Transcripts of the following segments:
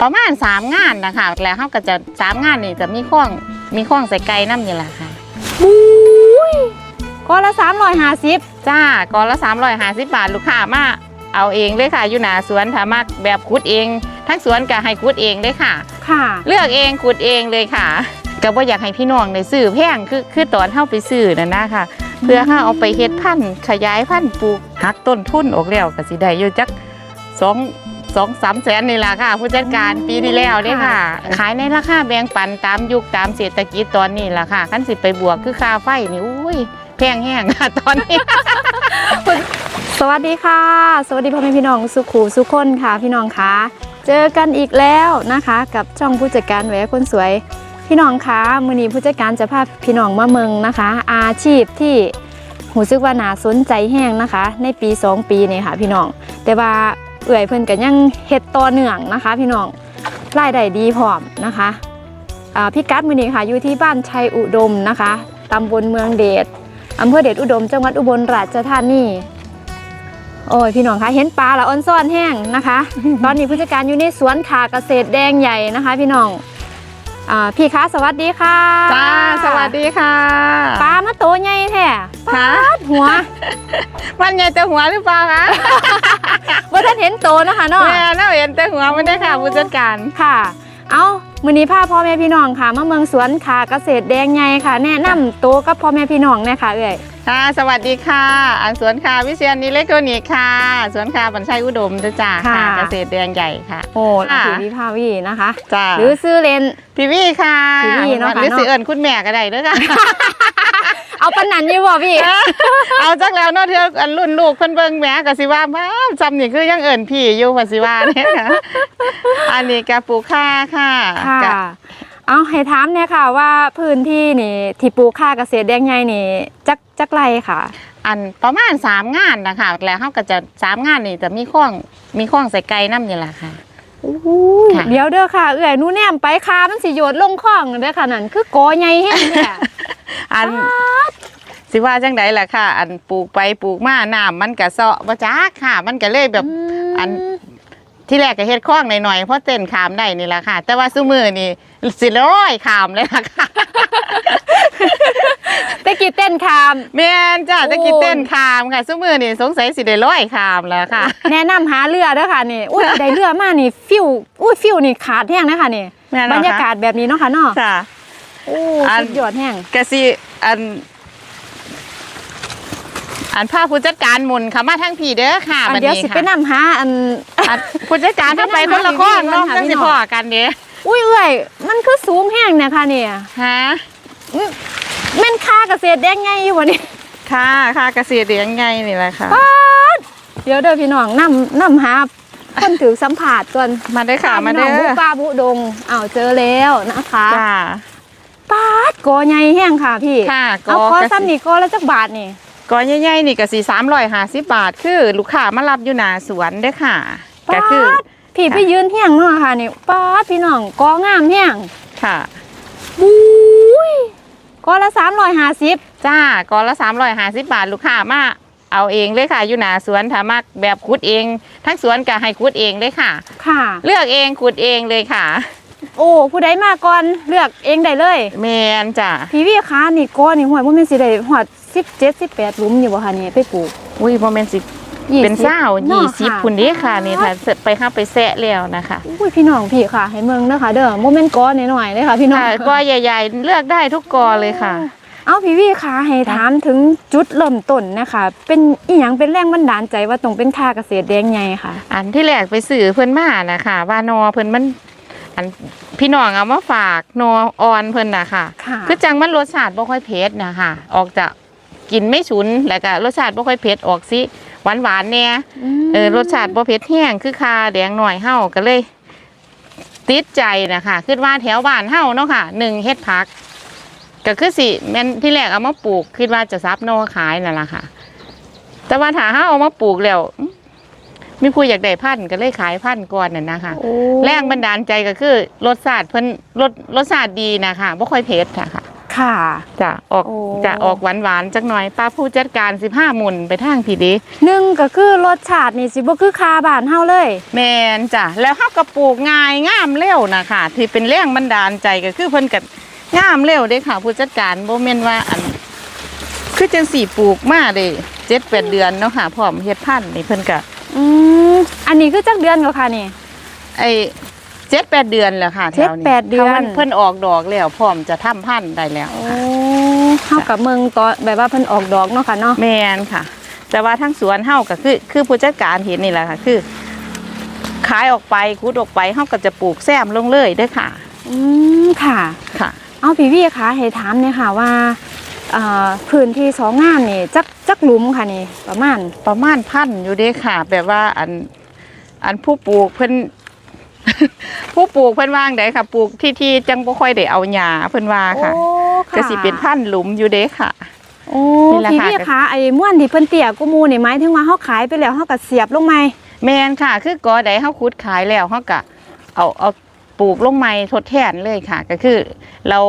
ประมาณสามงานนะคะแล้วเขาก็จะสามงานนี่จะมีข้องมีข้องใส่ไก่น้ำนี่แหละค่ะบุ้ยก็ละสามร้อยห้าสิบจ้าก้อนละ350บาทลูกค้ามาเอาเองเลยค่ะอยู่หนาสวนถ้ามักแบบขุดเอง ทั้งสวนก็ให้ขุดเองเลยค่ะ ค่ะ เลือกเองขุดเองเลยค่ะก็บ่อยากให้พี่น้องได้ซื้อแพงคือคือตอนเฮาไปซื้อนั่นนะค่ะ เพื่อเฮาเอาไปเฮ็ดพันธุ์ขยายพันธุ์ปลูกหักต้นทุนออกแล้วก็สิได้อยู่จักสอง สองสามแสนนี่ล่ะค่ะ ผู้จัดการปีที่แล้วเด้ค่ะ ขายในราคาแบ่งปันตามยุคตามเศรษฐกิจตอนนี้ล่ะค่ะคันสิไปบวกคือค่าไฟนี่อุ้ยแพงแห้งค่ะตอนนี้ สวัสดีค่ะ สวัสดีพ่อแม่พี่น้องสุขูสุขคนค่ะพี่น้องคะเจอกันอีกแล้วนะคะ กับช่องผู้จัดการแหวคนสวย พี่น้องคะมือนี้ผู้จัดการจะพาพี่น้องมาเมืองนะคะ อาชีพที่หูซึกว่าน่าสนใจแห้งนะคะ ในปี 2 ปีนี่ค่ะพี่น้อง แต่ว่า เอื่อยเพิ่นกันยังเห็ดต่อเนื่องนะคะ พี่น้องรายได้ดีพร้อมนะคะอ่าพี่กัดมือนี้ค่ะอยู่ที่บ้านชัยอุดมนะคะตำบลเมืองเดชอำเภอเดชอุดม จังหวัดอุบลราชธานีโอ้ยพี่น้องคะเห็นปลาละอ่อนซ่อนแห้งนะคะ ตอนนี้ผู้จัดการอยู่ในสวนขาเกษตรแดงใหญ่นะคะ พี่น้อง อ่าพี่คะสวัสดีค่ะจ้าสวัสดีค่ะปลามาโตใหญ่แท้ค่ะปัดหัวมันใหญ่แต่หัวหรือเปล่าคะว่าท่านเห็นโตนะคะเนาะแม่น่าเห็นแต่หัวมันได้ค่ะผู้จัดการค่ะ เอา มือนี้พาพ่อแม่พี่น้องค่ะมาเมืองสวนขาเกษตรแดงใหญ่ค่ะ แนะนำโตกับพ่อแม่พี่น้องเนยคะเอ่ยค่ะ สวัสดีค่ะอันสวนคาวิเชียนนิเล็กทรอนิกส์ค่ะ สวนคาบัญชัยอุดมจ้าจ้าค่ะเกษตรแดงใหญ่ค่ะ โอ้ค่ะพี่วิภาวีนะคะจ้าหรือซื้อเลนพี่วี่ค่ะพี่วี่เนาะค่ะหรือสิเนาะเอิญคุณแม่ก็ได้เด้วยค่ะ เอาปันนันยี่บ่พี่ เอาจักแล้วเนาะเธออันรุ่นลูกเพิ่นเบิ่งแหม่ก็สิว่ามาจำนี่คือยังเอิญพี่อยู่ว่าสิว่าเนี่ยค่ะอันนี้กะปลูกค่าค่ะค่ะกะเอาให้ถามเนี่ยค่ะว่าพื้นที่นี่ที่ปลูกข้าวเกษตรแดงใหญ่นี่จักจักไรค่ะ อันประมาณสามงานนะคะแล้วเขาก็จะสามงานนี่จะมีข้องมีข้องใส่ไก่น้ำนี่แหละค่ะ ค่ะ เดี๋ยวเด้อค่ะ เอื่อยหนูแนมไปคามันสิโยดลงคลองเด้อค่ะนั่นคือกอใหญ่แห้งเนี่ย อันสิว่าจังไดล่ะค่ะ อันปลูกไปปลูกมาน้ำมันก็เซาะบ่จักค่ะ มันก็เลยแบบอันที่แรกก็เฮ็ดคล้องหน่อยๆเพราะเต้นขามได้นี่แหละค่ะ แต่ว่าซุมือนี่สิร้อยขามเลยล่ะค่ะตะกี้เต้นคามแม่นจ้ะโอ้ตะกี้เต้นขามค่ะซุมือนี่สงสัยสิได้ร้อยขามแล้วค่ะ แนะนำหาเรือเด้อค่ะนี่อุ้ยได้เรือมานี่ฟิวอุ้ยฟิวนี่ขาดแห้งนะคะนี่แม่นเหรบอคะรรยากาศแบบนี้เนาะค่ะเนาะค่ะ โอ้อัน สุดยอดแห้งกะสิอัน อันผ้าผู้จัดการหมุนเขามาทั้งพี่เด้อค่ะอันบัดเดี๋ยวนี้สิค่ะไปนำหาอัน อันผู้จัดการเข้าไปคนละข้องเนาะค่ะจังพี่สิน้องพ่อกันเด้ออุ้ยเอื่อยมันคือสูงแห้งเนี่ยค่ะเนี่ยฮะแม่นค่าเกษตรแดงไงอยู่วะนี่ค่ะค่ะเกษตรเลี้ยงไงนี่แหละค่ะเดี๋ยวเด้อพี่น้องนำนำหาคนถือสัมผัสก่อนมาเด้อค่ะมาพี่น้เด้องบุอป้าบุดงอ้าวเจอแล้วนะคะ จ้า ปาดกอใหญ่แห้งค่ะพี่ค่ะเอากอระซ้ำนี่กอละจักบาทนี่กอใหญ่ๆนี่ก็สิ350บาท คือลูกค้ามารับอยู่หน้าสวนเด้อค่ะก็คือปาดพี่ค่ะ ไปยืนแห้งเนาะค่ะนี่ปาดพี่น้องกองามแห้งค่ะบุ้ยกอละสามร้อยห้าสิบจ้ากอละ350บาทลูกค้ามาเอาเองเลยค่ะอยู่หน้าสวนถ้ามักแบบขุดเอง ทั้งสวนก็ให้ขุดเองเลยค่ะ ค่ะ เลือกเองขุดเองเลยค่ะ โอ้ผู้ใดมาก่อนเลือกเองได้เลยแมนจ้ะพี่วิค้านี่กอนี่ห่วยบ่แม่นสิได้หอดสิบเจ็ดสิบแปดหลุมอยู่บ่คะนี่ไปปลูก อุ้ยโมเมนสิยี่เป็นสิบเศร้าเนาะยี่สิบค่ะ คุณเด้ค่ะนี่ค่ะเสร็จไปเข้าไปแซะแล้วนะคะอุ้ยพี่น้องพี่ค่ะ ให้เมืองเด้อค่ะเด้อโมเมนต์ก้อนหน่อยๆเลยค่ะพี่น้อง ค่ะกอใหญ่ๆเลือกได้ทุกกอเลยค่ะ เอาพี่วี่ค่ะให้ถามถึงจุดเริ่มต้นนะคะ เป็นอีหยังเป็นแรงบันดาลใจว่าต้องเป็นค่าเกษตรแดงใหญ่ค่ะ อันที่แรกไปสื่อเพิ่นมานะคะว่านอเพิ่นมัน อันพี่น้องเอามาฝากนอออนเพิ่นนะคะค่ะคือจังมันรสชาติบ่ค่อยเผ็ดนะคะออกจากกินไม่ฉุนแล้วก็รสชาติบ่ค่อยเผ็ดออกสิหวานหวานๆแน่มเออรสชาติบ่เผ็ดแห้งคือคาแดงหน่อยเฮาก็เลย ติดใจนะคะคิดว่าแถวบ้านเฮาเนาะค่ะหนึ่งเฮ็ดผักก็คือสิแม่นที่แรกเอามาปลูกคิดว่าจะซับโนอขายนั่นล่ะค่ะ แต่ว่าถ้าเฮาเอามาปลูกแล้วอื้อ มีผู้อยากได้พันธุ์ก็เลยขายพันธุ์ก่อนนั่นนะคะ โอ้แรงบันดาลใจก็คือรสชาติเพิ่นรสรสชาติดีนะคะบ่ค่อยเผ็ดค่ะค่ะ ค่ะ จะออกโอ้ จะออกหวานหวานๆจักหน่อยป้าผู้จัดการสิบห้าหมุนไปทางผีดีหนึ่งก็คือรสชาตินี่สิบ่คือคาบ้านเฮาเลย แมนจ้ะแล้วเฮาก็ปลูกง่ายงามเร็วนะค่ะที่เป็นแรงบันดาลใจก็คือเพิ่นก็งามเร็วเด้ค่ะ ผู้จัดการบ่แม่นว่าอัน คือจังสี่ปลูกมาเด้เจ็ดแปดเดือนเนาะค่ะพร้อมเฮ็ดพันธุ์นี่เพิ่นก็ อืมอันนี้คือจักเดือนก็ค่ะนี่ ไอ้เจ็ดแปดเดือนแล้วค่ะแถวนี้เจ็ดแปดเดือน ถ้ามัเพิ่นออกดอกแล้วพร้อมจะทำพันธุ์ได้แล้วโอ้เฮากับเมืองตอนแบบว่าเพิ่นออกดอกเนาะค่ะเนาะแมนค่ะ แต่ว่าทั้งสวนเฮาก็คือ คือผู้จัดการเห็นนี่แหละค่ะ คือ ขายออกไปคุดออกไปเฮาก็จะปลูกแซมลงเลยเด้อค่ะ อืมค่ะค่ะ เอาพี่วี่คะให้ถามเนี่ยค่ะว่าเอ่อ พื้นที่สองงานนี่จักจักหลุมค่ะนี่ประมาณประมาณพันอยู่เด้อค่ะ แบบว่าอันอันผู้ปลูกเพิ่นผู้ปลูกเพิ่นวางได้ค่ะ ปลูกที่ที่จังบ่ค่อยได้เอาหญ้าเพิ่นว่าค่ะโอ้ค่ะก็สิเป็นพันหลุมอยู่เด้อค่ะโอ้นี่แหละพี่ค่ะวี่คะไอ้ม่วนที่เพิ่นเตี้ยกูมูนี่หมายถึงว่าเฮาขายไปแล้วเฮาก็เสียบลงไหมแมนค่ะ คือกอใดเฮาขุดขายแล้วเฮาก็เอาเอาปลูกลงไม้ทดแทนเลยค่ะ ก็คือ เรา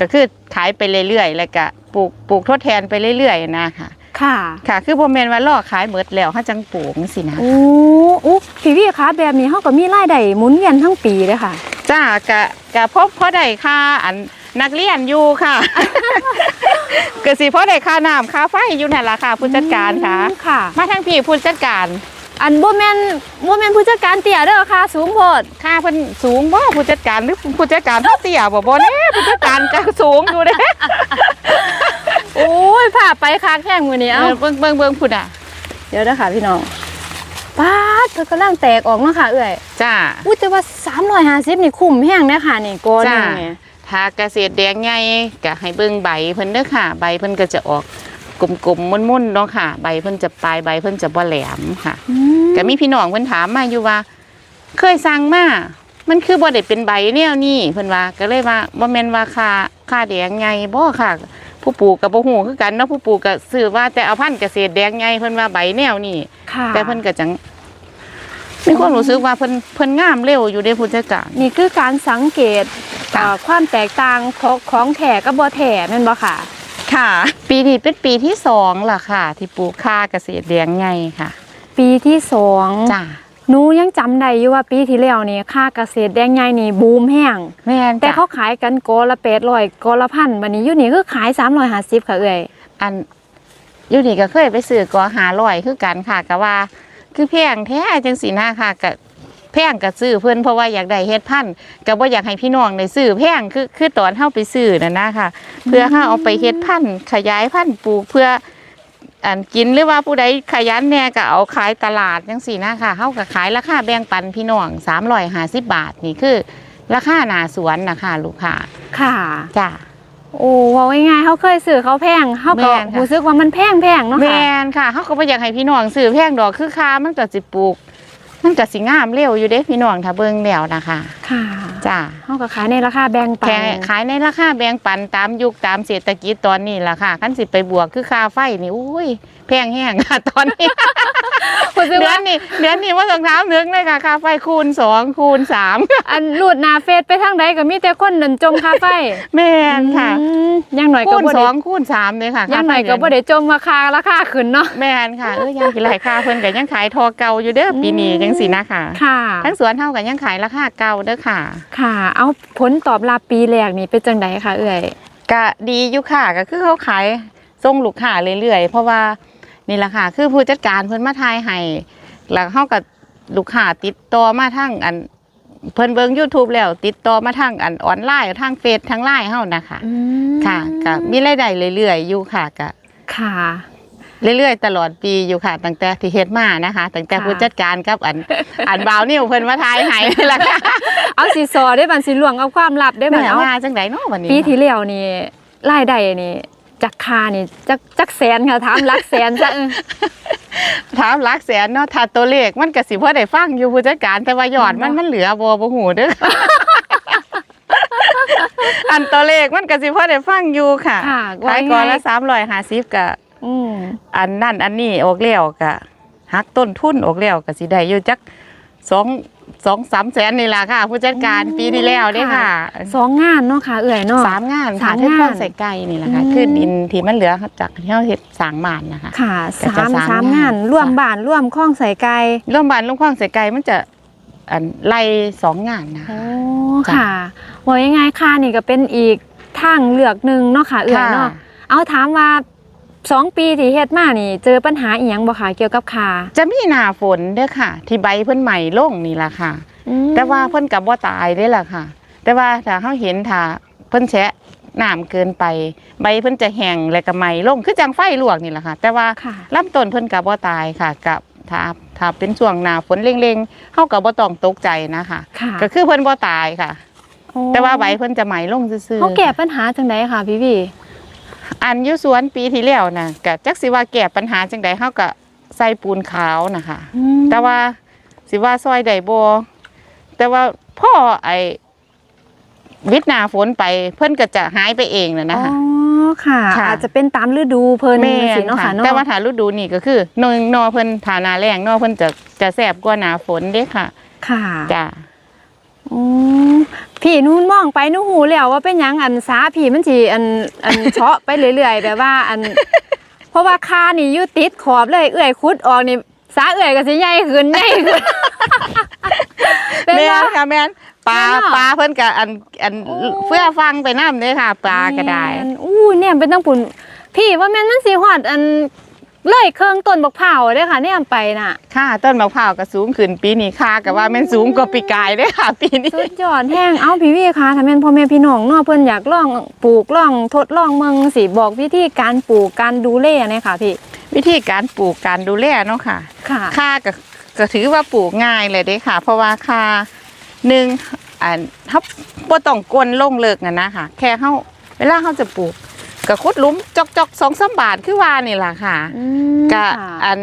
ก็คือขายไปเรื่อยๆแล้วก็ปลูกปลูกทดแทนไปเรื่อยๆนะค่ะ ค่ะ ค่ะคือบ่แม่นว่าล่อขายหมดแล้วเฮาจังปลูกจังซี่นะโอ้โอ้พี่วี่คะแบบนี้เฮาก็มีรายได้หมุนเวียนทั้งปีเลยค่ะ จ้ากะกะพบพอได้ค่าอันนักเรียนอยู่ค่ะก็สิพอได้ค่าน้ำค่าไฟอยู่นั่นล่ะค่ะผู้จัดการค่ะอืมค่ะ มาทางพี่ผู้จัดการ อันบ่แม่นบ่แม่นผู้จัดการเตี้ยเด้อค่ะ สูงโพดค่าเพิ่นสูงบ่ผู้จัดการหรือผู้จัดการเฮาเตี้ยบ่บ่แน่ผู้จัดการก็สูงอยู่เด้โอ้ยพาไปคักแห้งมื้อนี้เอเอ้าอเบิ่งเบิ่งเบิ่งพุ่นอะ เดี๋ยวนะคะพี่น้องป้าดเธอกำลังแตกออกเนาะค่ะเอ้อยจ้าอุ้ยแต่ว่า350นี่คุ้มแห้งเด้อค่ะนี่กอหนึจ้างเนี่ยถ้าเกษตรแดงใหญ่ก็ให้เบิ่งใบเพิ่นเด้อค่ะ ใบเพิ่นก็จะออก กลมๆมุนๆเนาะค่ะ ใบเพิ่นจะปลายใบเพิ่นจะบ่แหลมค่ะอืมก็มีพี่น้องเพิ่นถามมาอยู่ว่า เคยสั่งมามันคือบ่ได้เป็นใบแนวนี้เพิ่นว่าก็เลยว่าบ่แม่นว่าค่าค่าแดงใหญ่บ่ค่ะ ผู้ปลูกก็บ่ฮู้คือกันเนาะผู้ปลูกก็ซื้อว่าแต่เอาพันธุ์เกษตรแดงใหญ่เพิ่นว่าใบแนวนี้ค่ะแต่เพิ่นก็จังมีความรู้สึกว่าเพิ่นเพิ่นงามเร็วอยู่เด้ผู้จัดการนี่คือการสังเกตค่ะเอ่อความแตกต่างของของแถกับบ่แถแม่นบ่ค่ะ ค่ะ ปีนี้เป็นปีที่สองล่ะค่ะ ที่ปลูกค่าเกษตรแดงใหญ่ค่ะ ปีที่สองจ้าหนูยังจำได้อยู่ว่าปีที่แล้วนี่ค่าเกษตรแดงใหญ่นี่บูมแห้งแม่นแต่จ้ะเขาขายกันกอละ800กอละพันบัดนี้อยู่นี่คือขาย350ค่ะเอ้อยอันอยู่นี่ก็เคยไปซื้อกอหาลอยคือกันค่ะก็ว่า คือแพงแท้จังสีหน้าค่ะก็แพงก็ซื้อเพื่อนเพราะว่าอยากได้เฮ็ดพันธุ์ก็บ่อยากให้พี่น้องได้ซื้อแพงคือคือตอนเฮาไปซื้อนั่นนะค่ะ เพื่อเฮาเอาไปเฮ็ดพันธุ์ขยายพันธุ์ปลูกเพื่ออันกินหรือว่าผู้ใดขยันแหน่ก็เอาขายตลาดจังซี่นะค่ะเฮาก็ขายราคาแบ่งปันพี่น้อง350บาทนี่คือ ราคาหน้าสวนนะคะลูกค้าค่ะจ้าโอ้ว่าง่ายๆเขาเคยซื้อเขาแพงเขาก็แม่นค่ะรู้สึกว่ามันแพงแพงๆเนาะแมค่ะนค่ะเขาก็บ่อยากให้พี่น้องซื้อแพงดอกคือค่ามันก็สิปลูก มันก็สิงามเร็วอยู่เด้พี่น้องถ้าเบิ่งแล้วนะคะค่ะจ้าเขาก็ขายในราคาแบ่งปัแค่นขายในราคาแบ่งปันตามยุคตามเศรษฐกิจตอนนี้ล่ะค่ะคันสิไปบวกคือค่าไฟนี่อุ้ยแพงแห้งค่ะตอนนี้รู้สึกเดือว่านนี้เดือนนี้ว่าต้องเท้านึกเลยค่ะค่าไฟคูณสองคูณสามอันรูดหนาเฟซไปทางใดก็มีแต่คนนันจมคาไฟแม่นค่ะอืมอยังหน่อยก็คูณบ่สได้องคูณสามเลยค่ะอยังหน่อยก็ค่าไฟบ่ได้จมราคาราคาขึ้นเนาะแม่นค่ะเอ้ยยังสิหลายค่าเพิ่นก็ยังขายทอเก่าอยู่เด้อปีนี้จังสินะคะค่ะ ทั้งสวนเท่ากันยังขายราคาเก่าเด้อค่ะค่ะ เอาผลตอบรับปีแรกนี่เป็นจังไดคะเอ่ยก็ดีอยู่ค่ะก็คือเขาขายส่งลูกค้าเรื่อยๆ เพราะว่านี่แหละค่ะ คือผู้จัดการเพิ่นมาทายให้แล้วเขากับลูกค้าติดต่อมาทางอันเพิ่นเบิ่ง YouTube แล้ว ติดต่อมาทางอันออนไลน์ทางเฟซทางไลน์เฮานะคะอืมค่ะก็มีรายได้เรื่อยๆอยู่ค่ะก็ค่ะ เรื่อยๆ ตลอดปีอยู่ค่ะตั้งแต่ที่เฮ็ดมานะคะตั้งแต่ค่ะผู้จัดการกับอันอันบาวนิวเพิ่นมาทายให้นี่ล่ะค่ะเอาสิซอได้บันสิหลวงเอาความลับได้บัแม่นเอาว่าจังไดเนาะวันนี้ปีที่แล้วนี่รายได้นี่จักคานี่จักจักแสนค่ะถามหลักแสนจ้ะเออถามหลักแสนเนาะถ้าตัวเลขมันก็สิพอได้ฟังอยู่ผู้จัดการแต่ว่ายอดมันมันเหลือบ่บ่ฮู้เด้ออันตัวเลขมันก็สิพอได้ฟังอยู่ค่ะค่ะขายก่อนละว่าไง350ก็ อืมอันนั่นอันนี้ออกแล้วก็หักต้นทุนออกแล้วก็สิได้อยู่จักสองสองสามแสนนี่ล่ะค่ะ ผู้จัดการโอ้ปีที่แล้วเด้ค่ะสองงานเนาะค่ะ เอื่อยเนาะสามงานสาค่ะมเท่งานพ่อใส่ไก่นี่แหละค่ะอืมคือดินที่มันเหลือจากที่เราเห็ดสางมานนะคะ ค่ะก็จะสามสามสามงานงาน ร่วมค่ะบ้านร่วมข้องใส่ไก่ร่วมบ้านร่วมคว้างใส่ไก่มันจะอันไล่สองงานนะโอ้จ้ะ ค่ะว่ายังไงค่ะนี่ก็เป็นอีกทางเลือกหนึ่งเนาะค่ะ เอื่อยเนาะค่ะเอาถามว่า สองปีที่เฮ็ดมานี่ เจอปัญหาอีหยังบ่คะเกี่ยวกับขาจะมีหน้าฝนเด้อค่ะ ที่ใบเพิ่นใหม่ลงนี่ล่ะค่ะ อืมแต่ว่าเพิ่นกับว่าตายได้อล่ะค่ะ แต่ว่าถ้าเขาเห็นถ้าเพิ่นแฉะน้ำเกินไป ใบเพิ่นจะแห้งและก็ไหม้ลงคือจังไฟลวกนี่แหละค่ะ แต่ว่าค่ะ ลำต้นเพิ่นกับว่าตายค่ะกับถ้าถ้าเป็นช่วงหน้าฝนเร่งๆเฮาก็บ่ต้องตกใจนะคะ ค่ะก็คือเพิ่นบ่ตายค่ะ โอ้แต่ว่าใบเพิ่นจะไหม้ลงซื่อๆเขาแก้ปัญหาจังไดค่ะพี่พี่ อันอยู่สวนปีที่แล้วน่ะก็จักสิว่าแก้ปัญหาจังใดเฮาก็ใส่ปูนขาวนะคะอืมแต่ว่าสิว่าซอยใดบ่แต่ว่าพ่อไอ้วิทย์หนาฝนไปเพิ่นก็จะหายไปเองน่ะอ๋นะอคะค่ะค่ะ อาจจะเป็นตามฤดูเพิ่นแม่สินเนาะค่ะค่ะเนาะแต่ว่าถ้าฤดูนี่ก็คือนอหนอเพิ่นฐานาแรงนอเพิ่นจะจะแสบกว่าหนาฝนเด้ค่ะ ค่ะจ้ะ อืมพี่นู้นมองไปนู้หูแล้วว่าเป็นหยังอันสาพี่มันสิอันอันเชาะไปเรื่อยๆแบบว่าอัน เพราะว่าคานี่อยู่ติดขอบเลย เอื่อยคุดออกนี่สาเอื่อยก็สิใหญ่ขึ้นใหญ่ขึ้นเป็นแม่ว่านค่ะแม่นปลาแม่นเนาะปลาเพิ่นก็อันอันโอ้ เพื่อฟังไปน้ำเด้ค่ะ ปลาก็ได้ แม่นอู้เนี่ยเป็นตั้งปุ่นพี่ว่าแม่นมันสิฮอดอัน เลยเครื่องต้นบักเผาวเด้อค่ะเนี่ยไปน่ะ ค่ะต้นมะพร้าวก็สูงขึ้นปีนี้ค่าก็ว่าแม่นสูงกว่าปีกายเด้ค่ะ ปีนี้ สุดยอดแห้ง เอาพี่พี่คะถ้าแม่นพ่อแม่พี่น้องเนาะเพิ่นอยากลองปลูกลองทดลองเมืองสิบอกวิธีการปลูกการดูแลหน่อยค่ะพี่ วิธีการปลูกการดูแลเนาะค่ะ ค่ะ ค่าก็ก็ถือว่าปลูกง่ายเลยเด้ค่ะ เพราะว่าค่าหนึ่งอันเขาบ่ต้องกวนลงเลิกนะนะค่ะ แค่เขาเวลาเขาจะปลูก ก็ขุดหลุมจอกจอกสองสามบาทคือว่านี่ล่ะค่ะอืมก็ค่ะอัน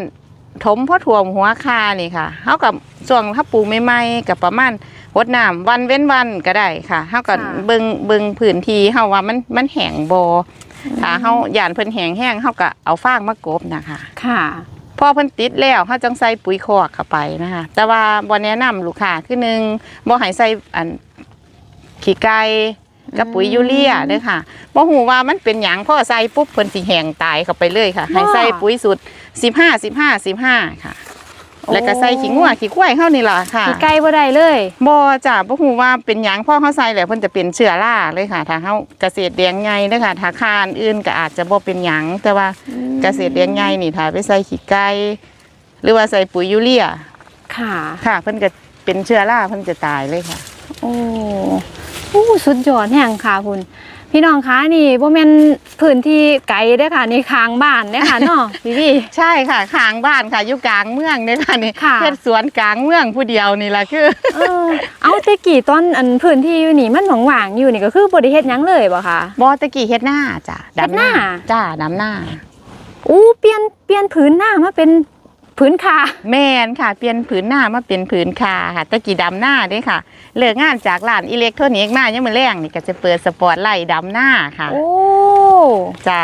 ถมพ่อถ่วมหัวคานี่ค่ะเขากับช่วงถ้าปลูกใหม่ๆกับประมาณหดน้ำวันเว้นวันก็ได้ค่ะเขาก็เบิงเบิงพื้นที่เขาว่ามันมันแห้งบ่ถ้าเขาหยานเพิ่นแห้งแห้งเขาก็เอาฟางมากบนะคะค่ะ พอเพิ่นติดแล้วเขาจังใส่ปุ๋ยคอกเข้าไปนะคะ แต่ว่าบ่แนะนำลูกค้าคือหนึ่งบ่ให้ใส่อันขี้ไก่ กับปุ๋ยยูเรียเด้อค่ะบ่ฮู้ว่ามันเป็นหยังพอใส่ปุ๊บเพิ่นสิแห้งตายเข้าไปเลยค่ะ ให้ใส่ปุ๋ยสูตร15 15 15ค่ะโอ้แล้วก็ใส่ขี้งัวขี้ควายเฮานี่ล่ะค่ะขี่ไก่บ่ได้เลยบ่จ้ะบ่ฮู้ว่าเป็นหยังพอเฮาใส่แล้วเพิ่นจะเป็นเชื้อราเลยค่ะ ถ้าเฮาเกษตรแดงใหญ่เด้อค่ะ ถ้าคานอื่นก็อาจจะบ่เป็นหยังแต่ว่าเกษตรเลี้ยงใหญ่นี่ถ้าไปใส่ขี้ไก่หรือว่าใส่ปุ๋ยยูเรียค่ะ ค่ะเพิ่นก็เป็นเชื้อราเพิ่นจะตายเลยค่ะ โอ้โอ้สุดยอดแห่งค่ะคุณพี่น้องคะนี่บ่แม่นพื้นที่ไกลเด้อค่ะนี่ข้างบ้านเด้อค่ะเนาะพี่พี่ ใช่ค่ะข้างบ้านค่ะอยู่กลางเมืองเนี่ยค่ะนี่ค่ะ เฮ็ดสวนกลางเมืองผู้เดียวนี่ล่ะคือเออเอาแต่กี่ต้นอันพื้นที่อยู่นี่มันหว่างๆอยู่นี่ก็คือบ่ได้เฮ็ดหยังเลยบ่คะ บ่ตะกี้เฮ็ดหน้าจ้ะเฮ็ดหน้า จ้าดำหน้าอู้เปลี่ยนเปลี่ยนผืนหน้ามาเป็น ผืนคาแม่นค่ะ เปลี่ยนผืนหน้ามาเป็นผืนคาค่ะตะกี้ดำหน้าเด้ค่ะ เลิกงานจากร้านอิเล็กทรอนิกส์มายังมื้อแรงนี่ก็จะเปิดสปอร์ตไลท์ดำหน้าค่ะโอ้จ้า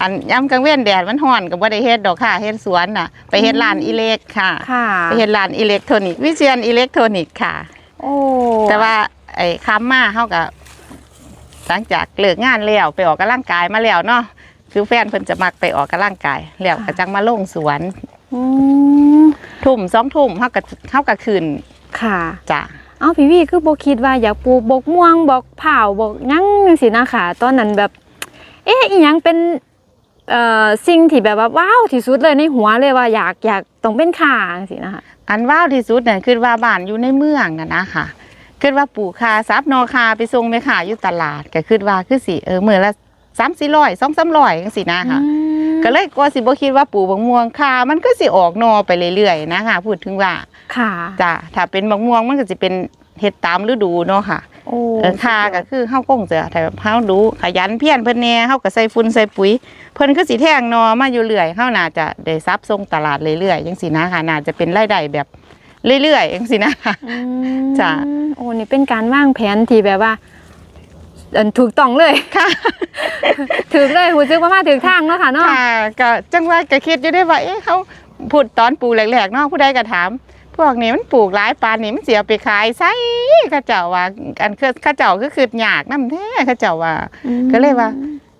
อันย่ำกลางเว้นแดดมันร้อนก็บ่ได้เฮ็ดดอกค่ะเฮ็ดสวนน่ะ ไปเฮ็ดร้านอิเล็กค่ะค่ะไปเฮ็ดร้านอิเล็กทรอนิกส์วิเชียนอิเล็กทรอนิกส์ค่ะ โอ้แต่ว่าไอ้ค้ำมาเฮาก็หลังจากเลิกงานแล้วไปออกกำลังกายมาแล้วเนาะคือแฟนเพิ่นจะมักไปออกกำลังกายแล้วก็จังมาลงสวน อืมทุ่มสองทุ่มเฮาก็เฮาก็ขึ้นค่ะจ้ะเอาพี่พี่คือบ่คิดว่าอยากปลูกบกม่วงบอกเผาวบอกหยังจังซี่นะคะตอนนั้นแบบ เอ๊ะอีหยังเป็นเอ่อสิ่งที่แบบว่าว้าวที่สุดเลยในหัวเลยว่าอยากอยากต้องเป็นข่าจังซี่นะคะ อันว้าวที่สุดน่ะคือว่าบ้านอยู่ในเมืองน่ะนะคะคือว่าปลูกคาซับนอคาไปส่งแม่ค้าอยู่ตลาดก็คือว่าคือสิเออมื้อละ3-400 2-300จังซี่นะคะอืม ก็เลยก็สิบ่คิดว่าปลูกบักม่วงคามันก็สิออกหนอไปเรื่อยๆนะคะพูดถึงว่าค่ะจ้ะถ้าเป็นบักม่วงมันก็จะเป็นเห็ดตามฤดูเนาะค่ะโอ้เออคาก็คือเฮาคงจะถ้าเฮารู้ขยันเพียรเพิ่นแหน่เฮาก็ใส่ฝุ่นใส่ปุ๋ย เพิ่นคือสิแทงหนอมาอยู่เรื่อยเฮาน่าจะได้ซับส่งตลาดเรื่อยๆจังซี่นะค่ะน่าจะเป็นรายได้แบบเรื่อยๆจังซี่นะคะอืมจ้ะโอ้นี่เป็นการวางแผนที่แบบว่า อันถูกต้องเลยค่ะถูกเลยหูซึกว่ามาถึงทางเนาะค่ะเนาะค่ะก็จังว่าก็คิดอยู่ได้ว่าเอ๊ะเขาพูดตอนปลูกแรกๆเนาะผู้ใดก็ถาม พวกนี้มันปลูกหลายปานนี่มันเสียไปขายไสเขาเจ้าว่าอันคือเขาเจ้าคือคือยากนำแท้เขาเจ้าว่า ก็เลยว่า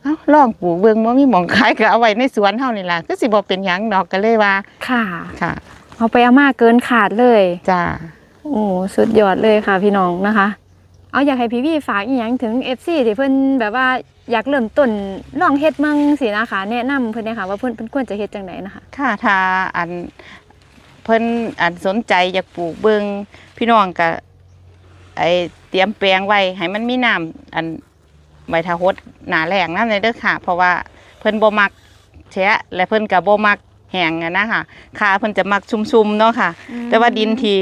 เอ้าลองปลูกเบิ่งบ่มีหม่องขายก็เอาไว้ในสวนเฮานี่ล่ะคือสิบ่เป็นหยังดอกก็เลยว่า ค่ะ ค่ะ เอาไปเอามาเกินขาดเลย จ้า โอ้สุดยอดเลยค่ะพี่น้องนะคะ เอาอยากให้พี่วี่ฝากอีหยังถึง FC ที่เพิ่นแบบว่าอยากเริ่มต้นลองเฮ็ดมั่งสินะคะแนะนำเพิ่นเนยค่ะว่าเพิ่นเพิ่นควรจะเฮ็ดจังไดนะคะ ค่ะถ้าอันเพิ่นอันสนใจอยากปลูกเบิ่งพี่น้องก็ไอเตรียมแปลงไว้ให้มันมีน้ำอันไว้ถ้าหดหนาแรงนั่นเลยเด้อค่ะ เพราะว่าเพิ่นบ่มักแฉะและเพิ่นก็บ่มักแห้งอะนะค่ะคาเพิ่นจะมักชุ่มๆเนาะค่ะ แต่ว่าดินที่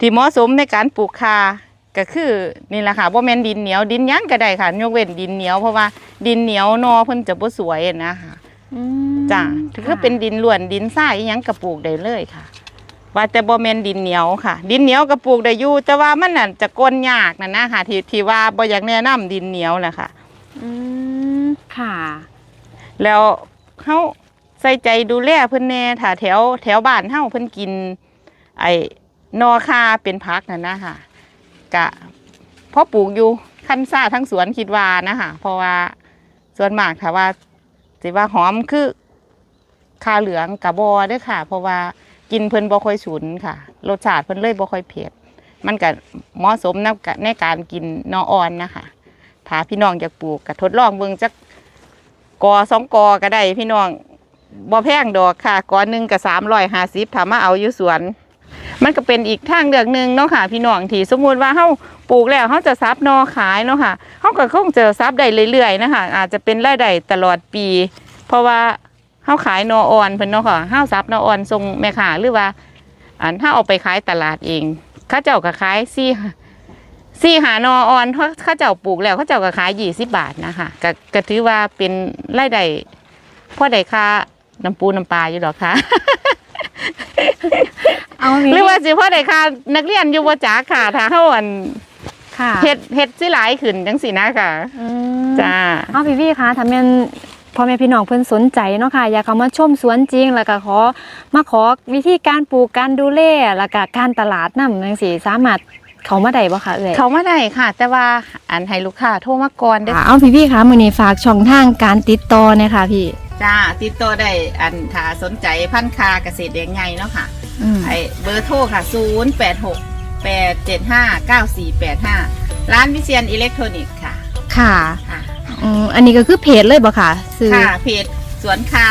ที่เหมาะสมในการปลูกคา ก็คือนี่แหละค่ะบ่แม่นดินเหนียวดินหยังก็ได้ค่ะ ยกเว้นดินเหนียวเพราะว่าดินเหนียวนอเพิ่นจะบ่สวยอะนะคะอืมจ้าถือค่ะเป็นดินล้วนดินทรายอิหยังกระปลูกได้เลยค่ะ ว่าแต่บ่แม่นดินเหนียวค่ะ ดินเหนียวกระปลูกได้อยู่แต่ว่ามันน่ะจะก้นยากนั่นนะค่ะที่ที่ว่าบ่อยากแนะนํดินเหนียวนะคะอืมค่ะ แล้วเฮาใส่ใจดูแลเพิ่นแน่ถ้าแถวแถวบ้านเฮาเพิ่นกิน ไอ้นอคาเป็นผักนั่นนะค่ะ กะเพราะปลูกอยู่คันซ่าทั้งสวนคิดว่านะคะเพราะว่าส่วนมากถ้าว่าสิว่าหอมคือคาเหลืองกะบอเด้อค่ะ เพราะว่ากินเพิ่นบ่ค่อยฉุนค่ะรสชาติเพิ่นเลยบ่ค่อยเผ็ดมันก็เหมาะสมนะในการกินนออ่อนนะคะถ้าพี่น้องอยากปลูกก็ทดลองเบิ่งจักกอสองกอก็ได้พี่น้องบ่แพงดอกค่ะกอหนึ่งก็350ถ้ามาเอาอยู่สวน มันก็เป็นอีกทางเลือกหนึ่งเนาะค่ะพี่น้องที่สมมุติว่าเฮาปลูกแล้วเฮาจะซับนอขายเนาะค่ะเฮาก็คงจะซับได้เรื่อยๆนะคะอาจจะเป็นรายได้ตลอดปี เพราะว่าเฮาขายนออ่อนเพิ่นเนาะค่ะเฮาซับนออ่อนส่งแม่ค้าหรือว่าอันเฮาเอาไปขายตลาดเองเขาเจ้าก็ขายซี่ซี่หานออ่อนเขาเขาเจ้าปลูกแล้วเขาเจ้าก็ขาย20บบาทนะคะก็ก็ถือว่าเป็นรายได้พอได้ค่าน้ำปูน้ำปลาอยู่ดอค่ะ เอามีหรือว่าสิพ่อได้ค่ะ นักเรียนอยู่บ่จ๋าค่ะถ้าเฮาอันค่ะเฮ็ดเฮ็ดสิหลายขึ้นจังซี่นะค่ะอืมจ้า เอาพี่วี่คะถ้าแม่นพ่อแม่พี่น้องเพิ่นสนใจเนาะค่ะ อยากเข้ามาชมสวนจริง แล้วก็ขอมาขอวิธีการปลูกการดูแลแล้วก็การตลาดนำจังซี่สามารถเข้ามาได้บ่คะเอ่ย เขามาได้ค่ะ แต่ว่าอันให้ลูกค้าโทรมาก่อนเด้อค่ะเอาพี่พี่คะมื้อนี้ฝากช่องทางการติดต่อเนี่ยค่ะพี่ จ้าติดต่อได้อันถ้าสนใจพันธุ์คาเกษตรแดงใหญ่เนาะค่ะอืมไอ้เบอร์โทรค่ะ 086 875 9485 ร้านวิเชียนอิเล็กทรอนิกส์ค่ะค่ะค่ะอืมอันนี้ก็คือเพจเลยบ่ค่ะซื้อค่ะเพจสวนคา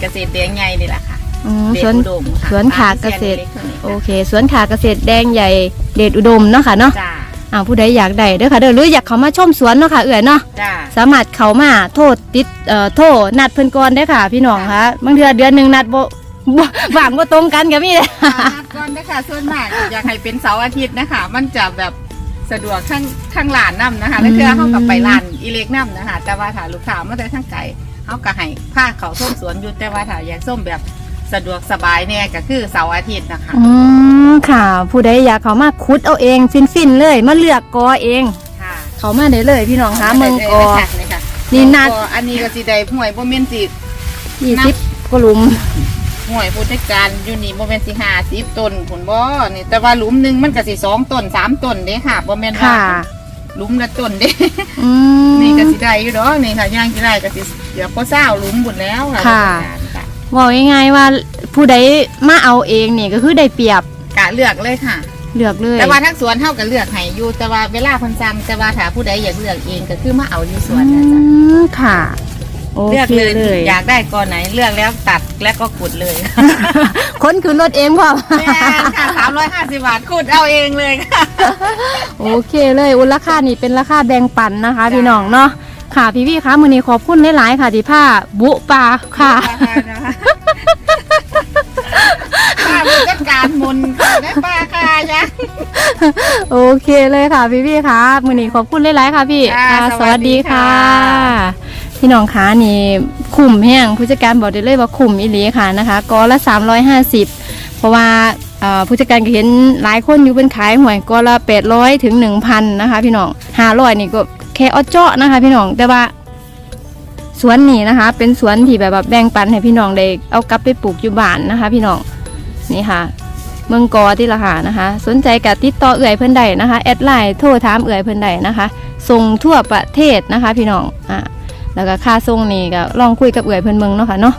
เกษตรแดงใหญ่นี่แหละค่ะอืมเดชสวน อุดมค่ะสวนขาเกษตรนวิชียนอิเล็กทรอนิกส์โอเค สวนขาเกษตรแดงใหญ่เดชอุดมเนาะค่ะเนาะ จ้า อ่าผู้ใดอยากได้เด้อค่ะเด้อหรืออยากเข้ามาชมสวนเนาะค่ะเอ่ยเนาะจ้า สามารถเข้ามาโทษติดเอ่อโทษนัดเพิ่นก่อนได้อค่ะ พี่น้องคะบางเทื่อเดือนหนึงนัดบ่บ่ว่างบ่ตรงกันก็มีเด้อ อ่านัดก่อนนะคะส่วนมากอยากให้เป็นเสาร์อาทิตย์นะคะ มันจะแบบสะดวกข้างข้างหลานนํนะคะแล้วเคือเขากับไปร้านอิเล็กนํนะคะ แต่ว่าถ้าลูกค้ามาแต่ทางไกลเขาก็ให้ผ้าเขาส้มสวนอยู่แต่ว่าถ้าอยากส้มแบบ สะดวกสบายเนี่ยก็คือเสาร์อาทิตย์นะคะ อืมค่ะ ผู้ใดอยากเข้ามาขุดเอาเอง ฟินๆเลยมาเลือกกอเอง ค่ะเข้ามาได้เลยพี่น้องคะเมืองกอ นี่ค่ะนี่นัดก็อันนี้ก็สิได้ห่วยบ่แม่นสิ20กว่าหลุมห่วยผู้จัดการอยู่นี่บ่แม่นสิ50ต้นพุ่นบ่นี่แต่ว่าหลุมหนึงมันก็สิสองต้นสามต้นเด้ค่ะบ่แม่นว่าค่ะหลุมละต้นเด้ อืม นี่ก็สิได้อยู่ดอกนี่ค่ะย่างสิได้ก็สิเดี๋ยวก็เศร้าหลุมบุญแล้วค่ะ ค่ะผู้จัดการค่ะ บอกง่ายๆว่าผู้ใดมาเอาเองนี่ก็คือได้เปรียบกะเลือกเลยค่ะ เลือกเลยแต่ว่าทั้งสวนเฮาก็เลือกให้อยู่แต่ว่าเวลาเพิ่นสั่งแต่ว่าถ้าผู้ใดอยากเลือกเองก็คือมาเอาอยู่สวนนะจ๊ะอืมค่ะโอเลือกเคเลยเลยอยากได้ก้อนไหนเลือกแล้วตัดแล้วก็ขุดเลยคนขึ้นรถเองพ่อแม่นค่ะ350บาทขุดเอาเองเลยค่ะ โอเคเลยอุยราคานี่เป็นราคาแบ่งปันนะคะ พี่น้องเนาะ ค่ะพี่พี่คะมือนี้ขอบคุณหลายๆค่ะที่ผ้าบุปลาค่ะป้ามีจัดการมุนค่ะได้ป้าค่ะยะโอเคเลยค่ะพี่พี่คะมือนี้ขอบคุณหลายๆค่ะพี่ค่ะค่ะสสวัวัสสดีดีค่ะค่ะพี่น้องคะนี่คุ้มแห้งผู้จัดการบอกได้เลยว่าคุ้มอีหลีค่ะนะคะกอละ 350 เพราะว่าเอ่อผู้จัดการก็เห็นหลายคนอยู่เป็นขายหวยกอละ800ถึง1,000นะคะพี่น้อง500นี่ก็ แค่อเจาะนะคะ พี่น้องแต่ว่า สวนนี้นะคะ เป็นสวนที่แบบว่าแบ่งปันให้พี่น้องได้เอากลับไปปลูกอยู่บ้านนะคะ พี่น้องนี่ค่ะ เมืองกอที่ละหานะคะ สนใจกับติดต่อเอื่อยเพิ่อนใดนะคะแอดไลน์โทรถามเอื่อยเพิ่อนใดนะคะส่งทั่วประเทศนะคะ พี่น้องอะแล้วก็ค่าส่งนี่ก็ลองคุยกับเอื่อยเพิ่อนเมืองเนาะค่ะเนาะ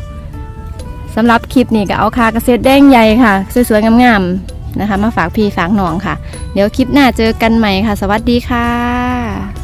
สำหรับคลิปนี้ก็เอาคาเกษตรแดงใหญ่ค่ะสวยๆงามๆนะคะ มาฝากพี่ฝากน้องค่ะ เดี๋ยวคลิปหน้าเจอกันใหม่ค่ะ สวัสดีค่ะ